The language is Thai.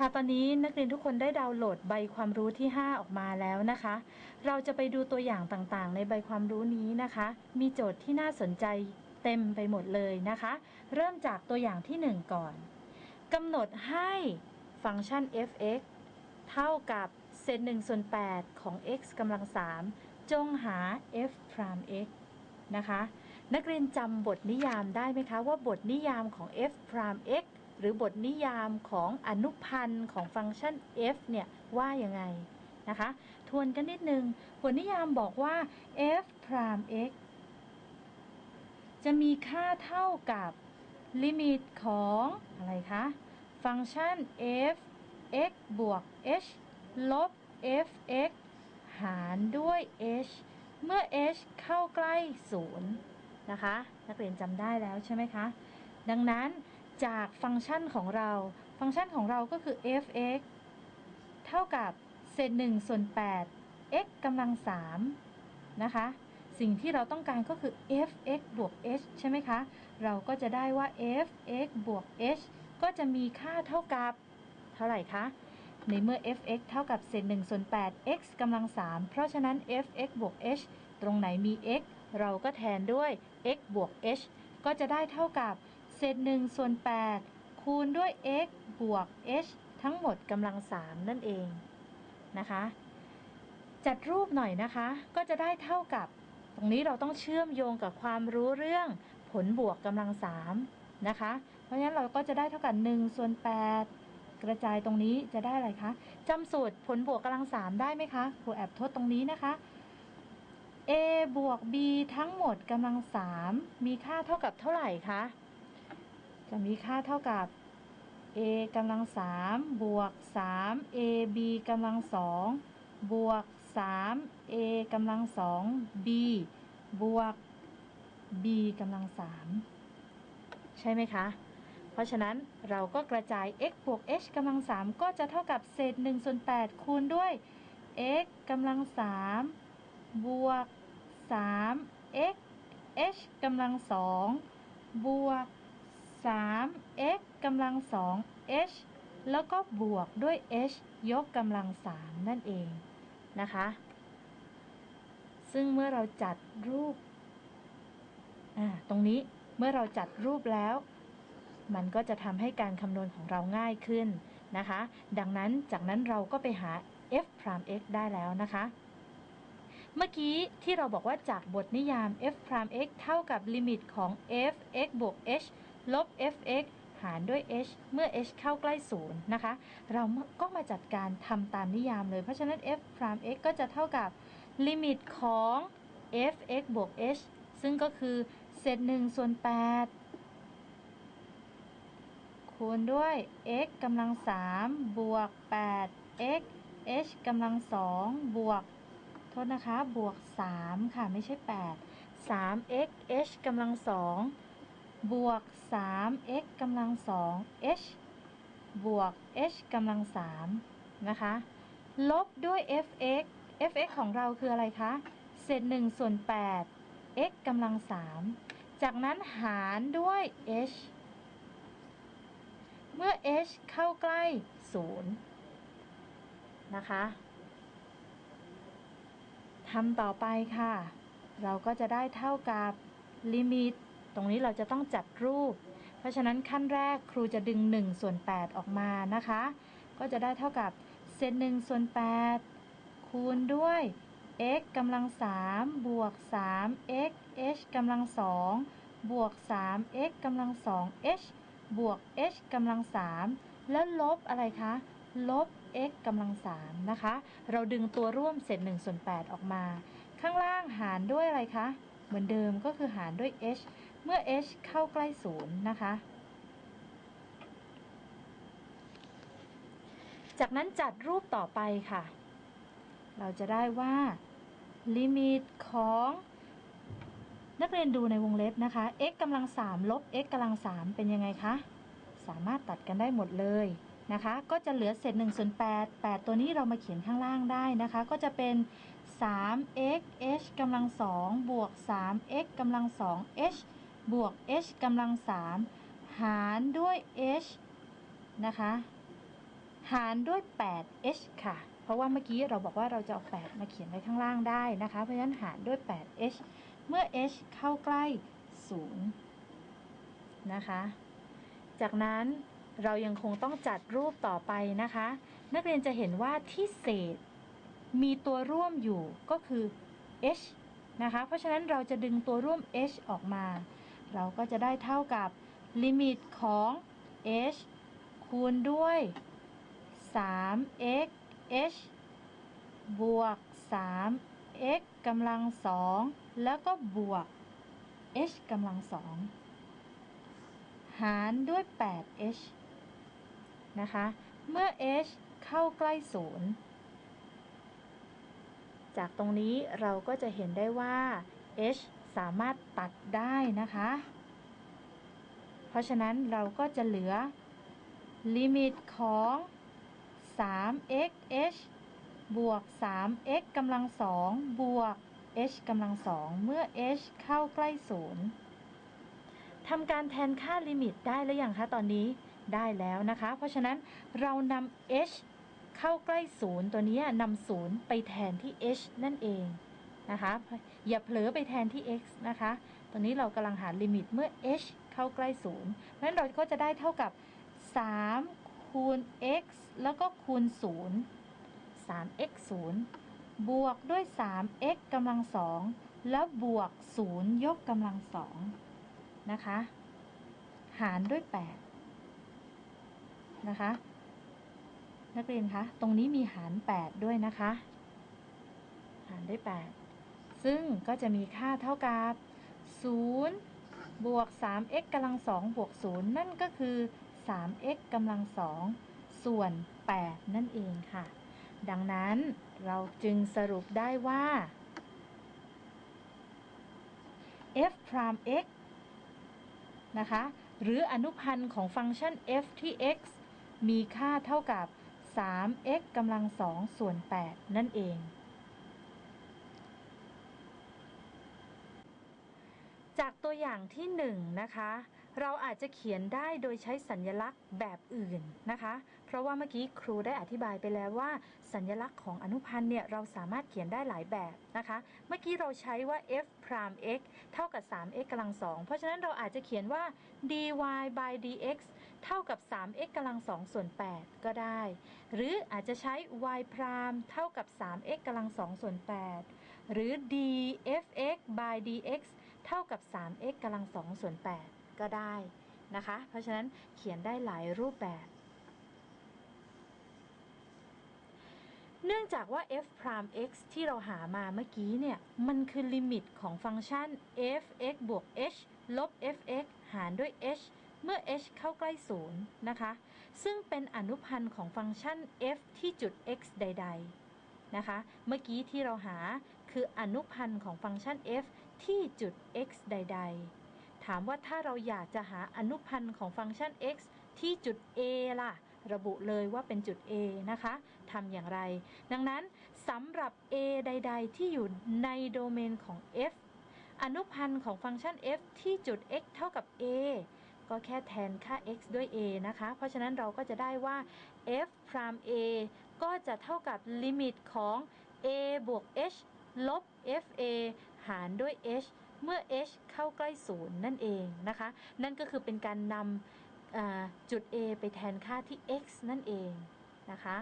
ค่ะตอนนี้นักเรียนทุกคนได้ดาวน์โหลดใบความรู้ที่ 5 ออกมาแล้วนะคะ เราจะไปดูตัวอย่างต่างๆ ในใบความรู้นี้นะคะ มีโจทย์ที่น่าสนใจเต็มไปหมดเลยนะคะ เริ่มจากตัวอย่างที่ 1 ก่อนกำหนดให้ฟังก์ชัน f(x) เท่ากับเศษ1ส่วน8ของ x กำลัง 3 จงหา f prime x นะคะ นักเรียนจำบทนิยามได้ไหมคะว่าบทนิยามของ f prime x หรือบทนิยามของอนุพันธ์ของฟังก์ชัน f เนี่ยว่ายังไงนะคะ ทวนกันนิดนึง บทนิยามบอกว่า f prime x จะมีค่าเท่ากับลิมิตของอะไรคะ ฟังก์ชัน f x บวก h ลบ f x หารด้วย h เมื่อ h เข้าใกล้ 0 นะคะ นักเรียนจำได้แล้วใช่ไหมคะ ดังนั้น จากฟังก์ชันของเรา ฟังก์ชันของเราก็คือ f(x) เท่ากับเศษ1ส่วน8 x กำลัง3นะคะ สิ่งที่เราต้องการก็คือ f(x) บวก h ใช่ไหมคะ เราก็จะได้ว่า f(x) บวก h ก็จะมีค่าเท่ากับ เท่าไหร่คะ ในเมื่อ f(x) เท่ากับเศษ1ส่วน8 x กำลัง3เพราะฉะนั้น f(x) บวก h ตรงไหนมี x เราก็แทนด้วย x บวก h ก็จะได้เท่ากับ เศษ1ส่วน 8 คูณด้วย x บวก h ทั้งหมดกำลัง 3 นั่นเองนะคะ จัดรูปหน่อยนะคะ ก็จะได้เท่ากับ ตรงนี้เราต้องเชื่อมโยงกับความรู้เรื่องผลบวกกำลัง 3 นะคะ เพราะฉะนั้นเราก็จะได้เท่ากับ1ส่วน 8 กระจายตรงนี้จะได้อะไรคะจำสูตรผลบวกกำลัง 3 ได้ไหมคะครูแอบทดตรงนี้นะคะ a บวก b ทั้งหมดกำลัง 3 มีค่าเท่ากับเท่าไหร่คะ จะมีค่าเท่ากับ a กำลัง3บวก3 ab กำลัง2บวก3 a กำลัง2 b บวก b กำลัง3ใช่ไหมคะ เพราะฉะนั้นเราก็กระจาย x บวก h กำลัง3ก็จะเท่ากับเศษ1ส่วน8คูณด้วย x กำลัง3บวก3 x h กำลัง2บวก 3x กำลัง 2h แล้วก็บวกด้วย h ยกกำลัง 3 นั่นเองนะคะ ซึ่งเมื่อเราจัดรูป ตรงนี้เมื่อเราจัดรูปแล้ว มันก็จะทำให้การคำนวณของเราง่ายขึ้นนะคะ ดังนั้นจากนั้นเราก็ไปหา f prime x ได้แล้วนะคะ เมื่อกี้ที่เราบอกว่าจากบทนิยาม f prime x เท่ากับลิมิตของ f x บวก h ลบ fx หารด้วย h เมื่อ h เข้าใกล้ 0 นะคะ เราก็มาจัดการทำตามนิยามเลย เพราะฉะนั้น f prime x ก็จะเท่ากับลิมิตของ fx บวก h ซึ่งก็คือเศษ1ส่วน 8 คูณด้วย x กำลัง 3 บวก 8x h กำลัง 2 บวก โทษนะคะ บวก 3 ค่ะ ไม่ใช่ 8 3x h กำลัง 2 บวก 3x กำลัง 2 h บวก h กำลัง 3 นะคะ ลบด้วย fx fx ของเราคืออะไรคะ เศษ1ส่วน 8 x กำลัง 3 จากนั้นหารด้วย h เมื่อ h เข้าใกล้ 0 นะคะทำต่อไปค่ะ เราก็จะได้เท่ากับลิมิต ตรงนี้เราจะต้องจัดรูป เพราะฉะนั้นขั้นแรกครูจะดึง1ส่วน8ออกมานะคะ ก็จะได้เท่ากับเศษ1ส่วน8คูณด้วย x กำลัง3บวก 3x h กำลัง2บวก 3x กำลัง 2h บวก h กำลัง 3 แล้วลบอะไรคะ ลบ x กำลัง 3 นะคะ เราดึงตัวร่วมเศษ1ส่วน8ออกมา ข้างล่างหารด้วยอะไรคะ เหมือนเดิมก็คือหารด้วย h เมื่อ h เข้าใกล้ศูนย์นะคะ จากนั้นจัดรูปต่อไปค่ะ เราจะได้ว่าลิมิตของนักเรียนดูในวงเล็บนะคะ x กำลัง3ลบ x กำลัง3เป็นยังไงคะ สามารถตัดกันได้หมดเลยนะคะ ก็จะเหลือเศษ1ส่วน8 8 ตัวนี้เรามาเขียนข้างล่างได้นะคะ ก็จะเป็น 3x h กำลัง2บวก 3x กำลัง 2 h บวก h กำลัง3หารด้วย h นะคะ หารด้วย 8h ค่ะ เพราะว่าเมื่อกี้เราบอกว่าเราจะเอา 8 มาเขียนไว้ข้างล่างได้นะคะ เพราะฉะนั้นหารด้วย 8h เมื่อ h เข้าใกล้ 0 นะคะ จากนั้นเรายังคงต้องจัดรูปต่อไปนะคะ นักเรียนจะเห็นว่าที่เศษมีตัวร่วมอยู่ก็คือ h นะคะ เพราะฉะนั้นเราจะดึงตัวร่วม h ออกมา เราก็จะได้เท่ากับลิมิตของ h คูณด้วย 3x h บวก 3x กำลังสองแล้วก็บวก h กำลังสองหารด้วย 8h นะคะ เมื่อ h เข้าใกล้ศูนย์จากตรงนี้เราก็จะเห็นได้ว่า h สามารถตัดได้นะคะ เพราะฉะนั้นเราก็จะเหลือ ลิมิตของ 3x h บวก 3x กำลังสองบวก h กำลังสองเมื่อ h เข้าใกล้ศูนย์ทำการแทนค่าลิมิตได้หรือยังคะตอนนี้ได้แล้วนะคะ เพราะฉะนั้นเรานำ h เข้าใกล้ศูนย์ตัวนี้นำศูนย์ไปแทนที่ h นั่นเอง นะคะ อย่าเผลอไปแทนที่ x นะคะ ตอนนี้เรากำลังหาลิมิตเมื่อ h เข้าใกล้ศูนย์เพราะฉะนั้นเราก็จะได้เท่ากับ 3 คูณ x แล้วก็คูณ 0 3x 0 บวกด้วย 3x กำลังสองแล้วบวก 0 ยกกำลังสองนะคะ หารด้วย 8 นะคะ นักเรียนคะ ตรงนี้มีหาร 8 ด้วยนะคะ หารด้วย 8 ซึ่งก็จะมีค่าเท่ากับ0บวก 3x กำลังสองบวก 0 นั่นก็คือ 3x กำลังสองส่วน 8 นั่นเองค่ะ ดังนั้นเราจึงสรุปได้ว่า f prime x นะคะ หรืออนุพันธ์ของฟังก์ชัน f ที่ x มีค่าเท่ากับ 3x กำลังสองส่วน 8 นั่นเอง จากตัวอย่างที่1นนะคะ เราอาจจะเขียนได้โดยใช้สัญลักษณ์แบบอื่นนะคะ เพราะว่าเมื่อกี้ครูได้อธิบายไปแล้วว่า สัญลักษณ์ของอนุพันธ์เนี่ยเราสามารถเขียนได้หลายแบบนะคะ เมื่อกี้เราใช้ว่า f prime x เท่ากับ 3x กำลังสองเพราะฉะนั้นเราอาจจะเขียนว่า dy by dx เท่ากับ 3x กำลังสองส่วน 8 ก็ได้ หรืออาจจะใช้ y prime เท่ากับ 3x กำลังสองส่วน 8 หรือ dfx by dx เท่ากับ 3x กำลังสองส่วน 8 ก็ได้นะคะ เพราะฉะนั้นเขียนได้หลายรูปแบบ เนื่องจากว่า f prime x ที่เราหามาเมื่อกี้เนี่ย มันคือลิมิตของฟังก์ชัน f(x) บวก h ลบ f(x) หารด้วย h เมื่อ h เข้าใกล้ศูนย์นะคะ ซึ่งเป็นอนุพันธ์ของฟังก์ชัน f ที่จุด x ใด ๆ นะคะ เมื่อกี้ที่เราหาคืออนุพันธ์ของฟังก์ชัน f ที่จุด x ใด ๆ ถามว่าถ้าเราอยากจะหาอนุพันธ์ของฟังก์ชัน x ที่จุด a ล่ะ ระบุเลยว่าเป็นจุด a นะคะทำอย่างไร ดังนั้นสำหรับ a ใด ๆ ที่อยู่ในโดเมนของ f อนุพันธ์ของฟังก์ชัน f ที่จุด x เท่ากับ a ก็แค่แทนค่า x ด้วย a นะคะ เพราะฉะนั้นเราก็จะได้ว่า f prime a ก็จะเท่ากับลิมิตของ a บวก h ลบ fa หารด้วย h เมื่อ h เข้าใกล้ศูนย์นั่นเองนะคะ นั่นก็คือเป็นการนำจุด a ไปแทนค่าที่ x นั่นเองนะคะ